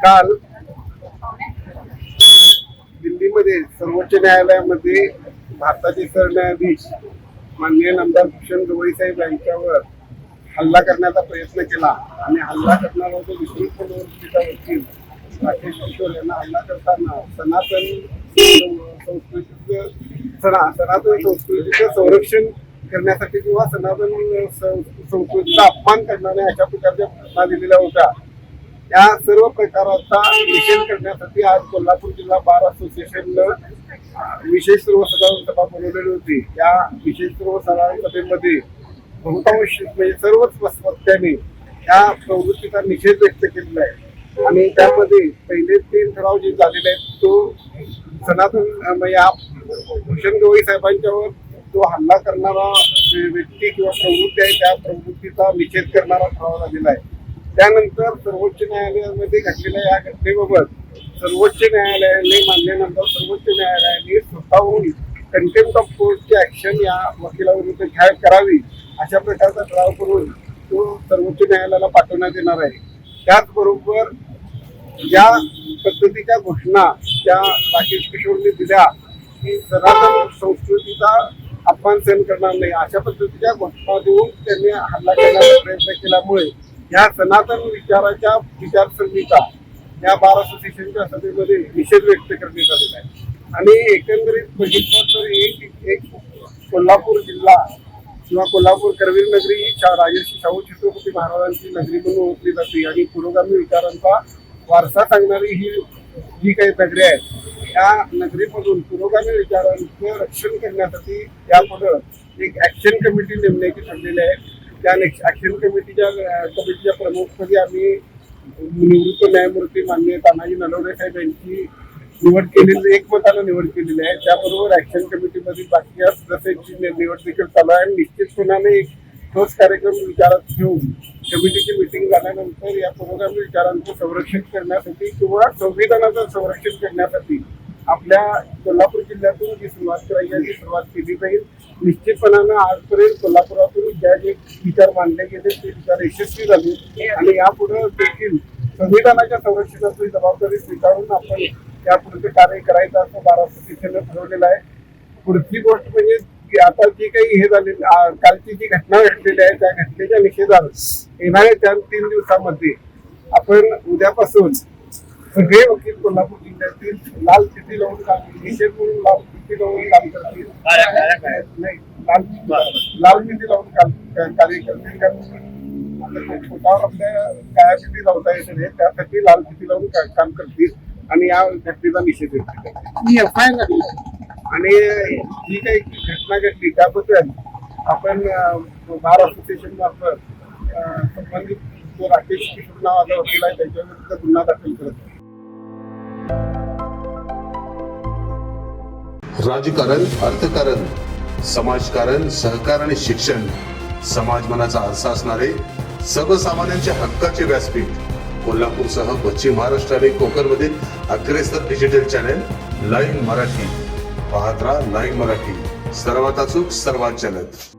काल दिल्लीमध्ये सर्वोच्च न्यायालयामध्ये भारताचे सरन्यायाधीश माननीय नामदार भूषण गवई साहेब यांच्यावर हल्ला करण्याचा प्रयत्न केला आणि हल्ला करणारा जो विस्तृत प्रवृत्तीचा वकील राकेश किशोर यांना हल्ला करताना सनातन संस्कृतीचं सना सनातन संस्कृतीचं संरक्षण करण्यासाठी किंवा सनातन सं- संस्कृतीचा अपमान करणाऱ्या अशा प्रकारच्या घटना दिलेल्या होत्या. या सर्व प्रकाराचा निषेध करण्यासाठी आज कोल्हापूर जिल्हा बार असोसिएशननं विशेष सर्वसाधारण सभा बोलवलेली होती. या विशेष सर्वसाधारण सभेमध्ये बहुतांश म्हणजे सर्वच वक्त्यांनी या प्रवृत्तीचा निषेध व्यक्त केलेला आहे. आणि त्यामध्ये पहिले तीन ठराव जे झालेले आहेत तो सनातन म्हणजे या भूषण गवई साहेबांच्यावर जो हल्ला करणारा व्यक्ती किंवा प्रवृत्ती आहे त्या प्रवृत्तीचा निषेध करणारा ठराव झालेला आहे. त्यानंतर सर्वोच्च न्यायालयामध्ये घडलेल्या या घटनेबाबत सर्वोच्च न्यायालयाने मानल्यानंतर सर्वोच्च न्यायालयाने स्वतःहून कंटेम्प्ट ऑफ कोर्टची ऍक्शन या वकिलाविरुद्ध घ्या करावी अशा प्रकारचा ठराव करून तो सर्वोच्च न्यायालयाला पाठवण्यात येणार आहे. त्याचबरोबर या पद्धतीच्या घोषणा त्या राकेश किशोरने दिल्या की सनातन संस्कृतीचा अपमान सहन करणार नाही अशा पद्धतीच्या घोषणा देऊन त्यांनी हल्ला करण्याचा प्रयत्न केल्यामुळे या सनातन विचाराच्या विचारसरणीचा या बार असोसिएशनच्या सभेमध्ये निषेध व्यक्त करण्यात आलेला आहे. आणि एकंदरीत बघितलं तर एक एक कोल्हापूर जिल्हा किंवा कोल्हापूर करवीर नगरी ही शा- राजर्षी शाहू छत्रपती महाराजांची नगरी म्हणून ओळखली जाते. आणि पुरोगामी विचारांचा वारसा सांगणारी ही जी काही नगरी आहेत या नगरीमधून पुरोगामी विचारांचं रक्षण करण्यासाठी यापुढं एक ऍक्शन कमिटी नेमण्याची ठरलेली आहे. त्या ॲक्शन कमिटीच्या कमिटीच्या प्रमुखपदी आम्ही निवृत्त न्यायमूर्ती माननीय तानाजी नलवडे साहेब यांची निवड केलेली एकमतानं निवड केलेली आहे. त्याबरोबर ऍक्शन कमिटीमधील बाकीच्या सदस्यांची निवड देखील चालू आहे. आणि निश्चितपणाने एक ठोस कार्यक्रम विचारात घेऊन कमिटीची मिटिंग झाल्यानंतर या पुरोगामी विचारांचं संरक्षण करण्यासाठी किंवा संविधानाचं संरक्षण करण्यासाठी आपल्या कोल्हापूर जिल्ह्यातून जी सुरुवात करायची आहे ती सुरुवात केली जाईल. निश्चितपणानं आजपर्यंत कोल्हापुरातून ज्या जे विचार मांडले गेले ते विचार यशस्वी झाले. आणि यापुढे देखील संविधानाच्या संरक्षणाची जबाबदारी स्वीकारून आपण यापुढचे कार्य करायचं असं महाराष्ट्र समितीनं ठरवलेलं आहे. पुढची गोष्ट म्हणजे की आता जी काही हे झाले कालची जी घटना घडलेली आहे त्या घटनेच्या निषेधार्थ येणाऱ्या त्या तीन दिवसामध्ये आपण उद्यापासून सगळे वकील कोल्हापूर जिल्ह्यातील लाल चिठी लावून काम निषेध म्हणून लाल चिठी लावून काम करतील? नाही लाल लाल चिठी लावून काम कार्य करतील? कारण पोटावर आपल्या काळ्या चिठी लावता येत नाही. त्यासाठी लाल चिठी लावून का- काम करतील? आणि या घटनेचा निषेध करतील मी एफ आय आर आणि जी काही घटना घडली त्याबद्दल आपण बार असोसिएशन मार्फत संबंधित जो राकेश किशोर नावाचा वकील आहे त्याच्या विरुद्ध गुन्हा दाखल करत आहे राजकारण अर्थकारण समाजकारण सहकार आणि शिक्षण समाज मनाचा आरसा असणारे सर्वसामान्यांच्या हक्काचे व्यासपीठ कोल्हापूरसह पश्चिम महाराष्ट्र आणि कोकणमधील अग्रेसर डिजिटल चॅनेल लाईव्ह मराठी. पाहत राहा लाईव्ह मराठी. सर्वात अचूक सर्वात जलद.